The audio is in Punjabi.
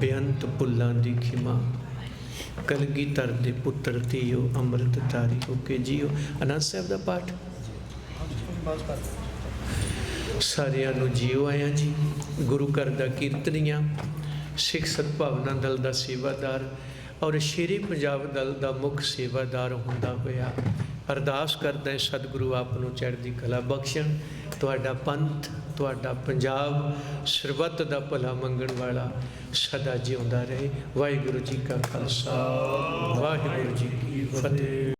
ਬੇਅੰਤ ਪੁੱਲਾਂ ਦੀ ਖਿਮਾ। ਕਲਗੀਧਰ ਦੇ ਪੁੱਤਰ ਧੀਓ, ਅੰਮ੍ਰਿਤ ਧਾਰੀ ਹੋ ਕੇ ਜੀਓ। ਅਨੰਦ ਸਾਹਿਬ ਦਾ ਪਾਠ। ਸਾਰਿਆਂ ਨੂੰ ਜੀਓ ਆਇਆ ਜੀ। ਗੁਰੂ ਘਰ ਦਾ ਕੀਰਤਨੀਆਂ, ਸਿੱਖ ਸਤਭਾਵਨਾ ਦਲ ਦਾ ਸੇਵਾਦਾਰ ਔਰ ਸ਼ੇਰੀ ਪੰਜਾਬ ਦਲ ਦਾ ਮੁੱਖ ਸੇਵਾਦਾਰ ਹੁੰਦਾ ਹੋਇਆ। ਅਰਦਾਸ ਕਰਦਾ ਹੈ ਸਤਿਗੁਰੂ ਆਪ ਨੂੰ ਚੜ੍ਹਦੀ ਕਲਾ ਬਖਸ਼ਣ। ਤੁਹਾਡਾ ਪੰਥ ਤੁਹਾਡਾ ਪੰਜਾਬ ਸਰਬੱਤ ਦਾ ਭਲਾ ਮੰਗਣ ਵਾਲਾ ਸਦਾ ਜਿਉਂਦਾ ਰਹੇ। ਵਾਹਿਗੁਰੂ ਜੀ ਕਾ ਖਾਲਸਾ, ਵਾਹਿਗੁਰੂ ਜੀ ਕੀ ਫਤਿਹ।